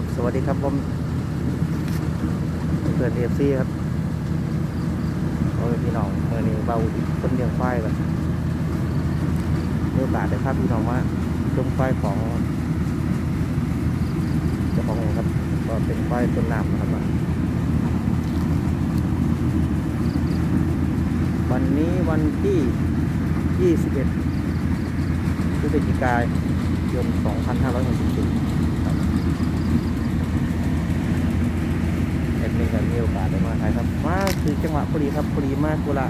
ครับ สวัสดีครับผมเพื่อนเอฟซีครับโอ้ยพี่น้องเมื่อนี้เบาอีกคนเลี้ยวายแบบมีโอกาสได้พาพี่น้องว่าชมควายของเจ้าของเองครับ ก็เป็นควายต้นน้ำนะครับวันนี้วันที่ 21พฤศจิกายน 2564 ครับเอ็ดมิน กันมีโอกาสได้มายครับมาคือจังหวะพอดีครับพอดีมากกุละ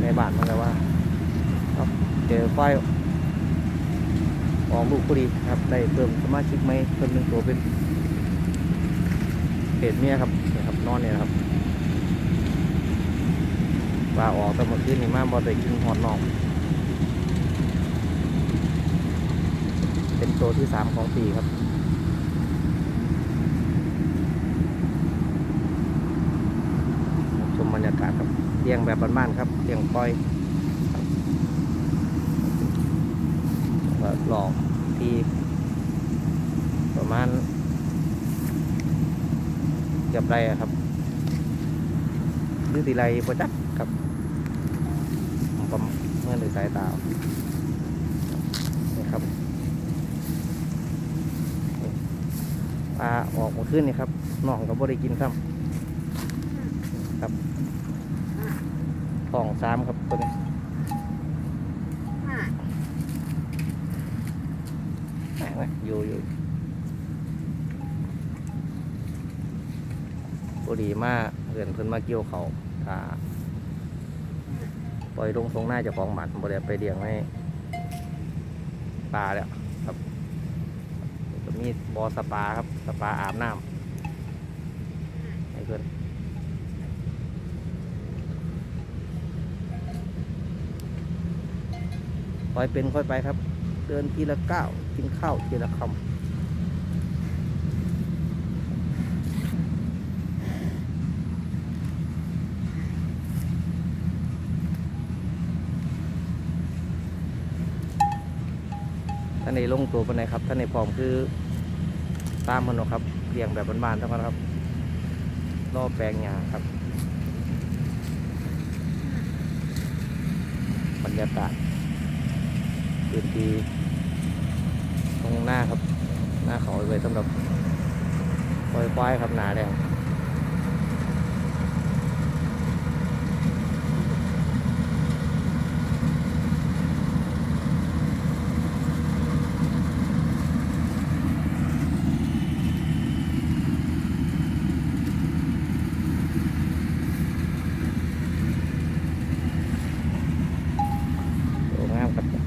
ในบานมันก็ว่าครับเจอไฟออกลูกพอดีครับได้เพิ่มสมาชิกไหมเพิ่มหนึ่งตัวเป็นเพจเมียครับนี่ครับนอนเนี่ยครับว่าออกแต่เมื่อคืนนี่มาบอได้กินหอดนอกเป็นตัวที่สามของปีครับ ชมบรรยาครับเลี้ยงแบบบ้านๆครับเลี้ยงปล่อยก็หลอกทีประมาณเกือบไรครับหรือตีไรประจักครับผมก็เมื่อในสายตานี่ครับปลาออกมาขึ้นนี่ครับน้องก็บ่ได้กินครับครับ องสามครับตัวนี้แหม่อยู่อยู่พอดีมาเพื่อนเพิ่นมาเกี่ยวเขาถ้าปล่อยลงทรงหน้าเจ้าของหมันบ่ได้ไปเลี้ยงให้ปลาแล้วก็มีบอสปาครับ สปาอาบน้ำให้เพื่อน ค่อยเป็นค่อยไปครับ เดินทีละก้าวกินข้าวทีละคำท่านในลงตัวปนไหนครับท่านในพร้อมคือตามมันนะครับเลี้ยงแบบบ้านๆเท่านั้นครับรอแปลงหญ้าครับ บรรยากาศ พื้นที่ตรงหน้าครับ หน้าเขาไว้สำหรับปล่อยควายครับหนาแดงโอ้งามครับครับ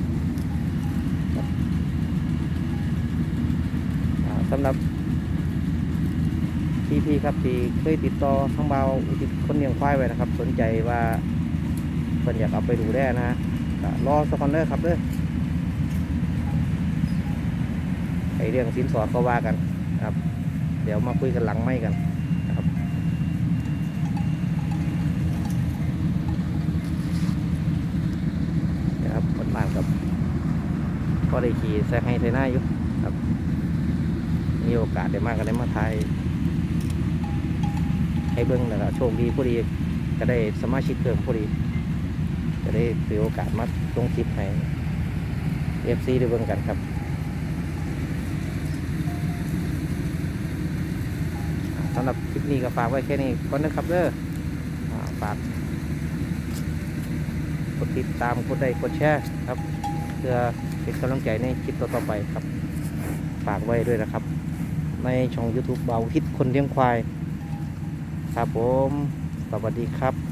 อ่าสำหรับพี่พี่ๆครับที่เคยติดต่อทั้งเบาอุทิคนเลี้ยงควายไว้นะครับ สนใจว่าเพิ่นอยากเอาไปดูแลนะฮะรอสักคนเด้อครับเด้อไอเรื่องสินสอดก็ว่ากันครับ เดี๋ยวมาคุยกันหลังไม่กันนะครับนะครับคนบ้านครับก็ได้ขี่แซงให้ไทยหน้าอยู่ครับ มีโอกาสได้มากก็ได้มาไทยให้เบิ้งแล้วก็โชคดีพอดีก็ได้สมาชิกเพิ่มพอดีจะได้ถือโอกาสมาลงคลิปให้เอฟซีได้เบิ้งกันครับสำหรับคลิปนี้ก็ฝากไว้แค่นี้ก่อนนะครับเด้อฝากกดติดตามกดไลค์กดแชร์ครับ เพื่อเป็นกำลังใจในคลิปต่อๆไปครับ ฝากไว้ด้วยนะครับ ในช่อง YouTube เบาทิศคนเลี้ยงควาย ครับผม สวัสดีครับ